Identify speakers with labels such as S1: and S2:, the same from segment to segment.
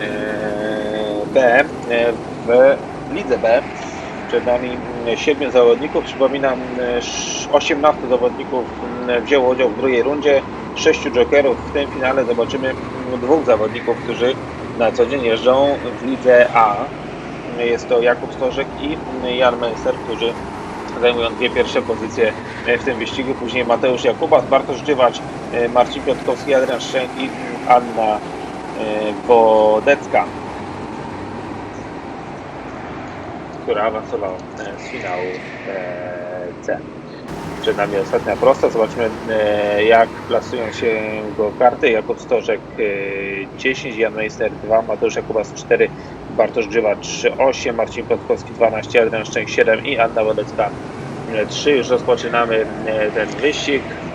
S1: e, B, e, w lidze B. Przed nami mm, siedmiu zawodników. Przypominam, e, sz- 18 zawodników mm, wzięło udział w drugiej rundzie, sześciu jokerów. W tym finale zobaczymy dwóch zawodników, którzy na co dzień jeżdżą w lidze A. Jest to Jakub Stożek i Jan Meister, którzy zajmują dwie pierwsze pozycje w tym wyścigu. Później Mateusz Jakubas, Bartosz Dżywacz, e, Marcin Piotrkowski, Adrian Szczęk i Anna e, Bodecka, która awansowała e, z finału e, C. Przed nami ostatnia prosta. Zobaczmy e, jak plasują się go karty. Jakub Stożek e, 10, Jan Meister 2, Mateusz Jakubas 4, Bartosz Grzywacz 8, Marcin Piotrkowski 12, Adrian Szczęk 7 i Anna Wodecka 3. Już rozpoczynamy e, ten wyścig.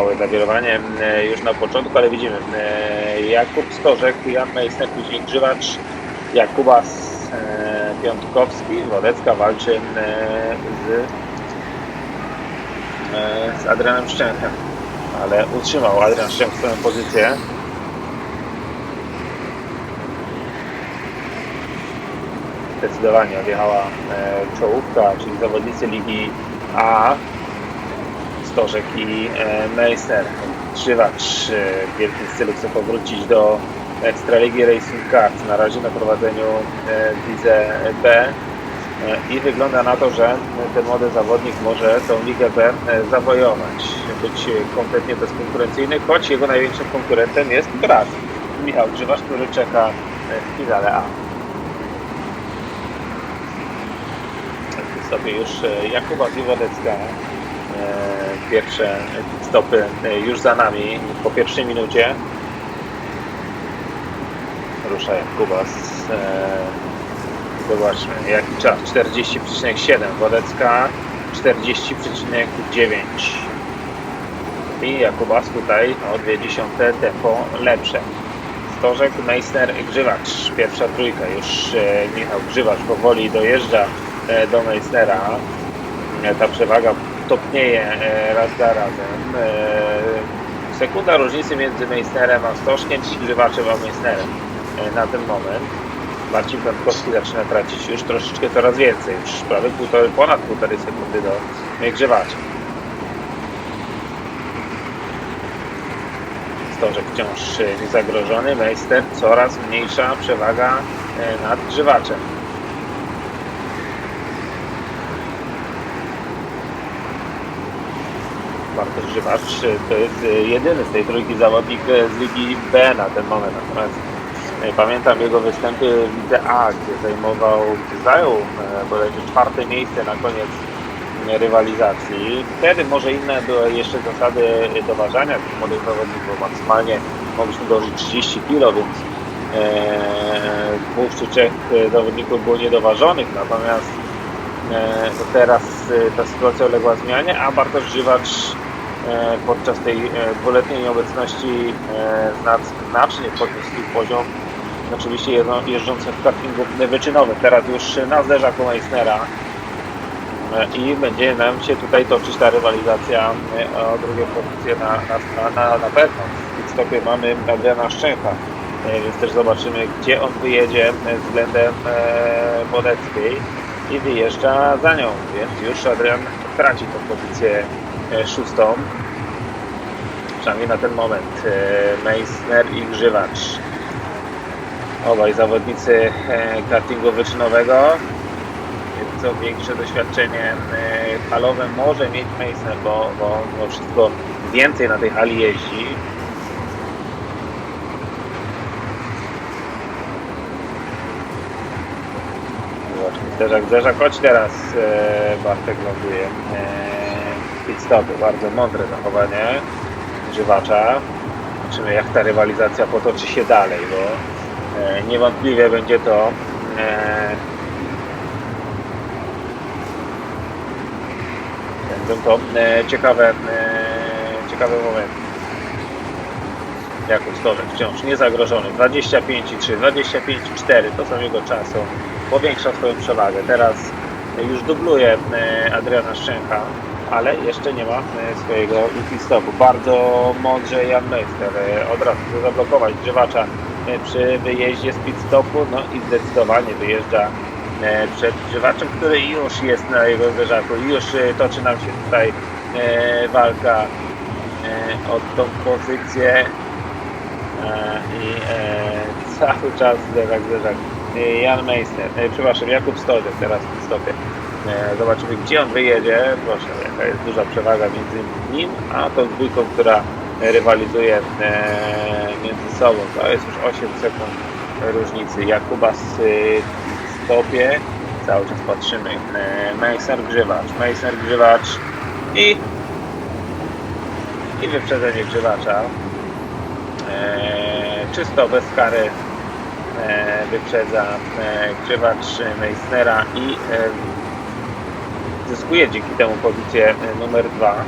S1: Małe zawirowanie e, już na początku, ale widzimy. E, Jakub Stożek, Jan Meister, później Grzywacz, Jakubas e, Piątkowski, Wodecka walczy e, z, z Adrianem Szczęchem, ale utrzymał Adrian Szczęch swoją pozycję. Zdecydowanie odjechała czołówka, czyli zawodnicy Ligi A, Stożek i e, Meister. Trzywacz e, w wielkim stylu chce powrócić do Ekstraligi Racing Kart. Na razie na prowadzeniu e, w B E, i wygląda na to, że ten młody zawodnik może tą Ligę B zawojować, być kompletnie bezkonkurencyjny, choć jego największym konkurentem jest brat Michał Grzywacz, który czeka w finale A. W stopie już Jakuba Wodecka. E, Pierwsze stopy e, już za nami po pierwszej minucie. Rusza Jakubas. E, Zobaczmy, jaki czas. 40,7. Wodecka 40,9. I Jakubas tutaj o 0,2 tempo lepsze. Stożek, Meister, Grzywacz. Pierwsza trójka. Już Michał Grzywacz powoli dojeżdża do Meistera. E, Ta przewaga topnieje e, raz za razem. E, Sekunda różnicy między Meisterem a Stożkiem i Grzywaczem a Meisterem e, na ten moment. Marcin Piątkowski zaczyna tracić już troszeczkę coraz więcej, już prawie półtorej, ponad półtorej sekundy do Grzywacza. Stożek wciąż niezagrożony, Meister coraz mniejsza przewaga nad Grzywaczem. Bartosz Grzywacz to jest e, jedyny z tej trójki zawodnik e, z Ligi B na ten moment. Natomiast e, pamiętam jego występy w Lidze A, gdzie zajmował, gdzie zajął bodajże czwarte miejsce na koniec rywalizacji. Wtedy może inne były jeszcze zasady doważania tych młodych zawodników. Maksymalnie mogliśmy dołożyć 30 kg, więc dwóch czy trzech zawodników było niedoważonych, natomiast to teraz ta sytuacja uległa zmianie, a Bartosz Żywacz podczas tej e, dwuletniej nieobecności e, zna- znacznie podniósł swój poziom. Oczywiście jeżdżą- jeżdżący w kartingu wyczynowym. Teraz już na zderzaku Meissnera e, i będzie nam się tutaj toczyć ta rywalizacja e, o drugie pozycje na, na, na, na pewno. W stopie mamy Adriana Szczęcha, e, więc też zobaczymy, gdzie on wyjedzie e, względem e, Bodeckiej i wyjeżdża za nią, więc już Adrian traci tą pozycję e, szóstą. Przynajmniej na ten moment. E, Meissner i Grzywacz. Obaj zawodnicy e, kartingu wyczynowego. Co większe doświadczenie e, halowe może mieć Meissner, bo, bo wszystko więcej na tej hali jeździ. Zderzak, zderzak, choć teraz Bartek ląduje pit stopy. Bardzo mądre zachowanie żywacza. Zobaczymy jak ta rywalizacja potoczy się dalej, bo e, niewątpliwie będzie to e, będą to e, ciekawe, ciekawe momenty. Jakub Stożek wciąż niezagrożony. 25,3, 25,4 to są jego czasy. Powiększa swoją przewagę. Teraz już dubluje Adriana Szczęcha, ale jeszcze nie ma e, swojego stopu. Bardzo mądrze Jan Meister e, od razu zablokować grzewacza e, przy wyjeździe z pit stopu, no i zdecydowanie wyjeżdża przed grzewaczem, który już jest na jego zderzaku. Już toczy nam się tutaj walka o tą pozycję i cały czas zderzak, zderzak. Jan Meister, przepraszam, Jakub Stożek teraz w stopie. E, Zobaczymy, gdzie on wyjedzie. Proszę, jaka jest duża przewaga między nim a tą dwójką, która rywalizuje e, między sobą. To jest już 8 sekund różnicy. Jakuba z y, stopie. Cały czas patrzymy. E, Meister Grzywacz, Meister Grzywacz i i wyprzedzenie grzywacza. Czysto bez kary wyprzedza grzywacz Meissnera i e, zyskuje dzięki temu pozycję e, numer dwa.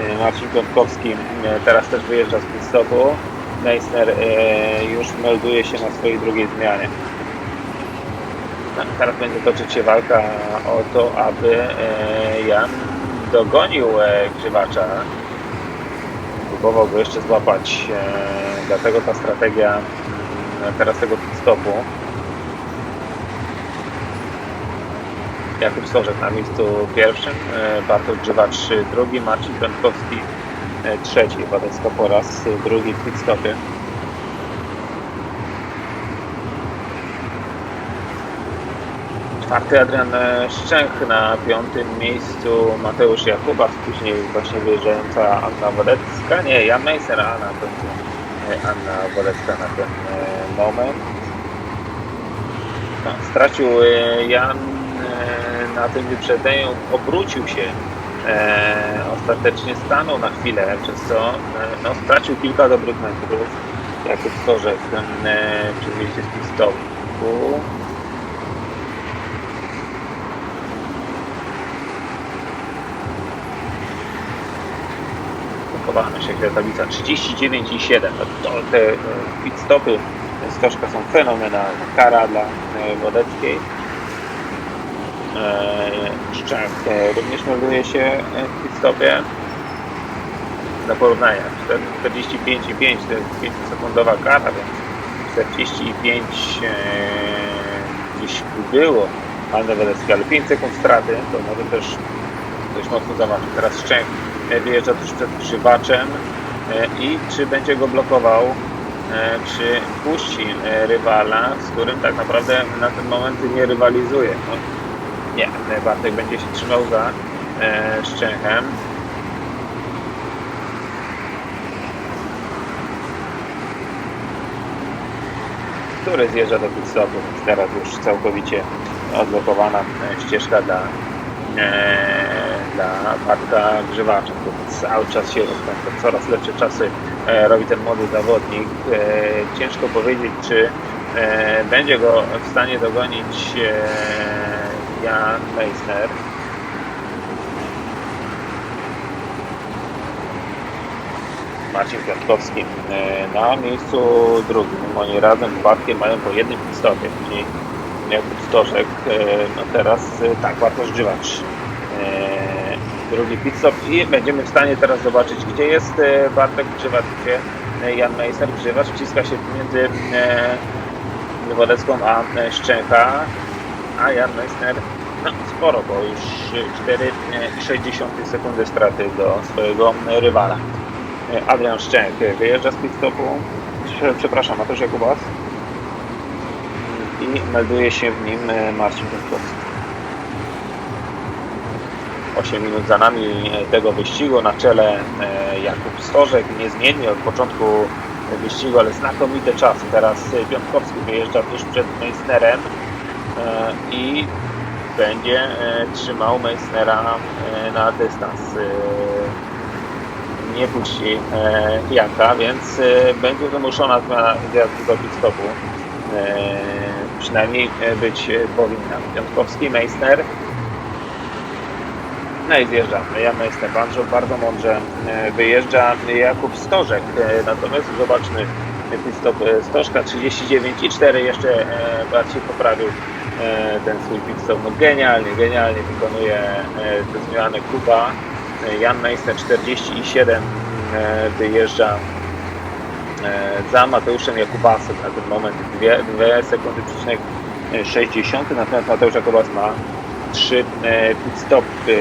S1: E, Marcin Piątkowski e, teraz też wyjeżdża z pit stopu. Meissner e, już melduje się na swojej drugiej zmianie. No, teraz będzie toczyć się walka o to, aby Jan dogonił grzywacza próbował go jeszcze złapać. Dlatego ta strategia mm, teraz tego pit Jakub Stożek na miejscu pierwszym, e, Bartosz Grzywacz drugi, Marcin Prędkowski e, trzeci. Wadecka po raz drugi w pit stopie. Czwarty Adrian e, Szczęch na piątym miejscu Mateusz Jakubas, później właśnie wyjeżdżająca Anna Wodecka, nie, Jan Meiser, a na końcu e, Anna Wodecka na ten moment. No, stracił Jan na tym wyprzedzeniu, obrócił się, e, ostatecznie stanął na chwilę, przez co e, no, stracił kilka dobrych metrów. Jakub Stożek e, przy wyjściu z pit stopu. Chowamy się jak tablica 39 i 7. No to te e, pit stopy Stożka są fenomenalne. Kara dla e, Wodeckiej. Szczęk e, również melduje się w pit stopie. Dla porównania 45,5 to jest 5 sekundowa kara, więc 45 e, gdzieś było Anna Wodecka, ale 5 sekund straty to może też dość mocno zaważyć. Teraz Szczęk e, wyjeżdża tuż przed grzywaczem e, i czy będzie go blokował, czy puści rywala, z którym tak naprawdę na ten moment nie rywalizuje. No, nie, e, Bartek będzie się trzymał za e, Szczęchem. który zjeżdża do pit stopu, więc teraz już całkowicie odblokowana e, ścieżka dla e, dla Bartka Grzywacza, cały czas się rozpędza, coraz lepsze czasy e, robi ten młody zawodnik. E, ciężko powiedzieć, czy e, będzie go w stanie dogonić e, Jan Meissner. Marcin Piątkowski e, na miejscu drugim. Oni razem z Bartkiem mają po jednym pit stopie. Później Jakub Stożek, e, no teraz e, tak, Bartosz Grzywacz drugi pit stop i będziemy w stanie teraz zobaczyć, gdzie jest Bartek Grzywacz, gdzie Jan Meiser Grzywacz wciska się między Wodecką a Szczęcha, a Jan Meissner no, sporo, bo już 4,6 sekundy straty do swojego rywala. Adrian Szczęch e, wyjeżdża z pit stopu, Prze- przepraszam, Mateusz Jakubas i melduje się w nim e, Marcin Piątkowski. 8 minut za nami e, tego wyścigu. Na czele e, Jakub Stożek, niezmiennie od początku wyścigu, ale znakomite czasy. Teraz Piątkowski wyjeżdża tuż przed Meissnerem i będzie e, trzymał Meissnera e, na dystans. E, Nie puści e, Janka, więc e, będzie wymuszona zmiana do stopu. E, Przynajmniej e, być e, powinna. Piątkowski, Meissner, no i zjeżdża. Jan Meister bardzo, bardzo mądrze e, wyjeżdża Jakub Stożek. E, Natomiast zobaczmy pit stop e, Stożka 39,4 jeszcze e, bardziej poprawił e, ten swój pit. No genialnie, genialnie wykonuje e, te zmiany Kuba. Jan Meister 47 e, wyjeżdża e, za Mateuszem Jakubasem na ten moment 2 sekundy przecinek 60, natomiast Mateusz Jakubas ma 3 pit stopy.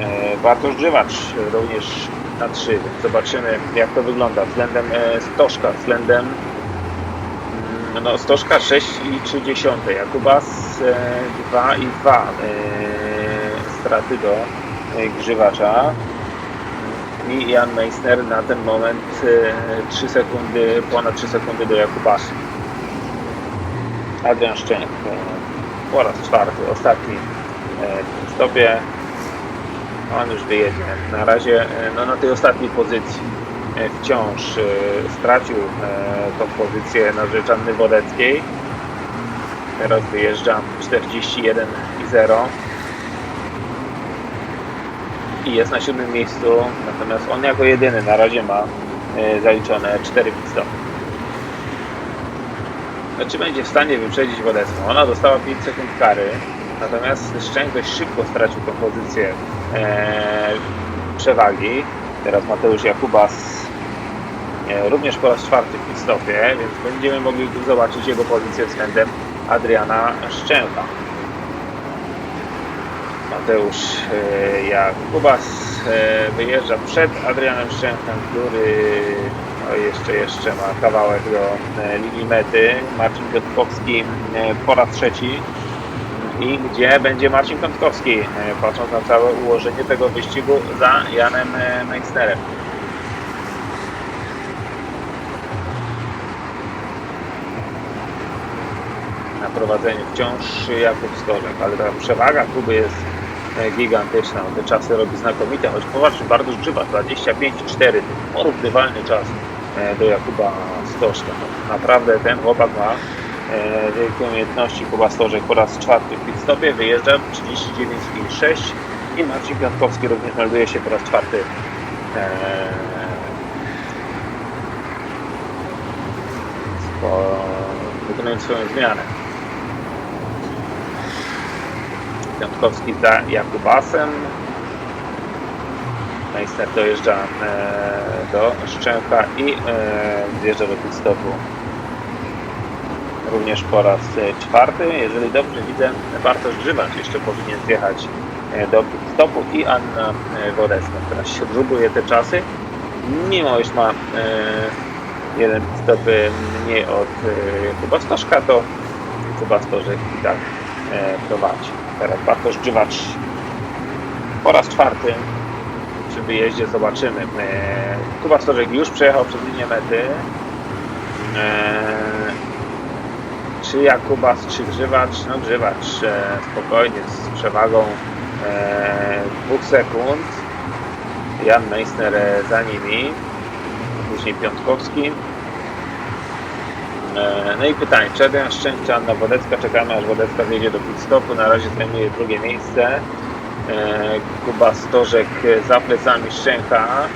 S1: E, Bartosz Grzywacz również na 3, więc zobaczymy jak to wygląda względem e, Stoszka, względem no, Stoszka 6 i 3 dziesiąte, Jakubas e, 2 i 2 e, straty do e, Grzywacza i Jan Meissner na ten moment e, 3 sekundy, ponad 3 sekundy do Jakubasa. Adrian Szczęk e, po raz czwarty, ostatni e, w stopie. On już wyjedzie. Na razie e, no, na tej ostatniej pozycji e, wciąż e, stracił e, tą pozycję na rzecz Anny Wodeckiej. Teraz wyjeżdża 41 i 0 i jest na siódmym miejscu, natomiast on jako jedyny na razie ma e, zaliczone 4 pit-stopy. No, czy będzie w stanie wyprzedzić Wodecką? Ona dostała 5 sekund kary, natomiast Szczęk dość szybko stracił tą pozycję e, przewagi. Teraz Mateusz Jakubas e, również po raz czwarty w pit-stopie, więc będziemy mogli tu zobaczyć jego pozycję względem Adriana Szczęka. Mateusz e, Jakubas e, wyjeżdża przed Adrianem Szczęchem, który no jeszcze, jeszcze ma kawałek do e, linii mety. Marcin Piotrkowski e, po raz trzeci. I gdzie będzie Marcin Piątkowski, e, patrząc na całe ułożenie tego wyścigu za Janem e, Meissnerem. Prowadzeniu wciąż Jakub Stożek, ale ta przewaga Kuby jest e, gigantyczna. Te czasy robi znakomite, choć poważnie bardzo grzywa, 25,4, porównywalny czas e, do Jakuba Stożka. No, Naprawdę ten chłopak ma e, wielkie umiejętności. Kuba Stożek po raz czwarty w pit stopie wyjeżdża 39,6 i Marcin Piątkowski również melduje się po raz czwarty wykonując swoją zmianę. Piątkowski za Jakubasem. Meister dojeżdża e, do Szczęka i e, zjeżdża do pit-stopu również po raz e, czwarty. Jeżeli dobrze widzę, Bartosz Grzywacz jeszcze powinien zjechać e, do pit-stopu i Anna e, Wodecka. Teraz śrubuje te czasy, mimo iż ma e, jeden pit-stop mniej od e, Kuba Staszka, to Kuba Stożek i tak e, prowadzi. Teraz Bartosz Grzywacz po raz czwarty przy wyjeździe zobaczymy. E, Kuba Stożek już przejechał przez linię mety. E, czy Jakubas, czy Grzywacz? No Grzywacz e, spokojnie, z przewagą e, dwóch sekund. Jan Meissner za nimi. Później Piątkowski. E, No i pytanie, czy Adrian Szczęk, czy Anna Wodecka? Czekamy aż Wodecka wjedzie do pit stopu. Na razie zajmuje drugie miejsce. E, Kuba Stożek za plecami Szczęka.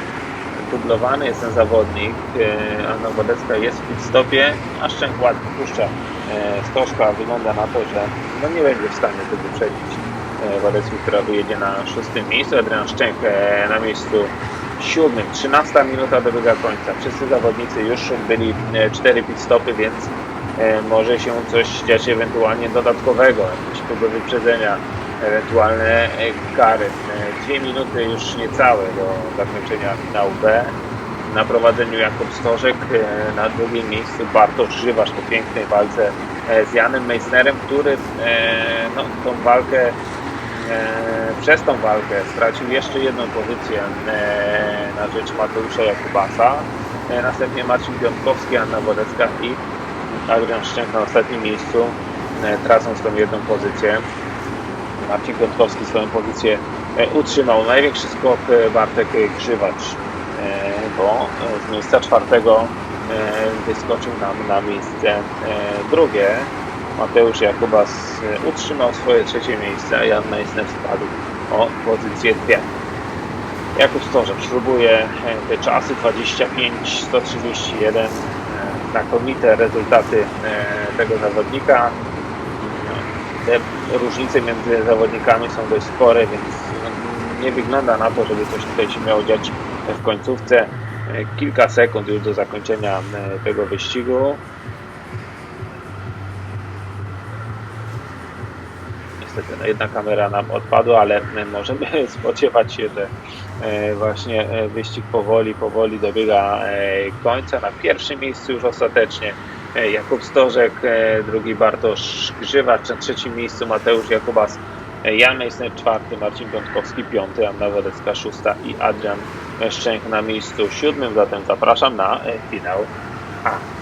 S1: Dublowany jest ten zawodnik. E, Anna Wodecka jest w pit stopie, a Szczęk ładnie puszcza Stożka. Wygląda na to, że no nie będzie w stanie tu wyprzedzić Wodecki, która wyjedzie na szóstym miejscu. Adrian Szczęk e, na miejscu siódmym. 13 minuta dobiega końca. Wszyscy zawodnicy już byli 4 pit stopy, więc e, może się coś dziać ewentualnie dodatkowego, jakieś próby wyprzedzenia, ewentualne e, kary. E, Dwie minuty już niecałe do zakończenia finału B. Na prowadzeniu Jakub Stożek, e, na drugim miejscu Bartosz Żywacz po pięknej walce e, z Janem Meissnerem, który e, no, tą walkę e, przez tą walkę stracił jeszcze jedną pozycję e, na rzecz Mateusza Jakubasa. E, Następnie Marcin Piątkowski, Anna Wodecka i Adrian Szczęk na ostatnim miejscu, e, tracąc tą jedną pozycję. Marcin Piątkowski swoją pozycję e, utrzymał. Największy skok e, Bartek Grzywacz, e, bo e, z miejsca czwartego e, wyskoczył nam na miejsce e, drugie. Mateusz Jakubas e, utrzymał swoje trzecie miejsce, a Jan Meissner spadł o pozycję dwie. Jakub Stożek śrubuje e, te czasy 25, 131. e, Znakomite rezultaty tego zawodnika. Te różnice między zawodnikami są dość spore, więc nie wygląda na to, żeby coś tutaj się miało dziać w końcówce. Kilka sekund już do zakończenia tego wyścigu. Niestety no jedna kamera nam odpadła, ale możemy spodziewać się, że e, właśnie e, wyścig powoli, powoli dobiega e, końca. Na pierwszym miejscu już ostatecznie Jakub Stożek, drugi Bartosz Grzywacz, na trzecim miejscu Mateusz Jakubas, Jan Meissner czwarty, Marcin Piątkowski piąty, Anna Wadecka szósta i Adrian Szczęk na miejscu siódmym. Zatem zapraszam na finał A.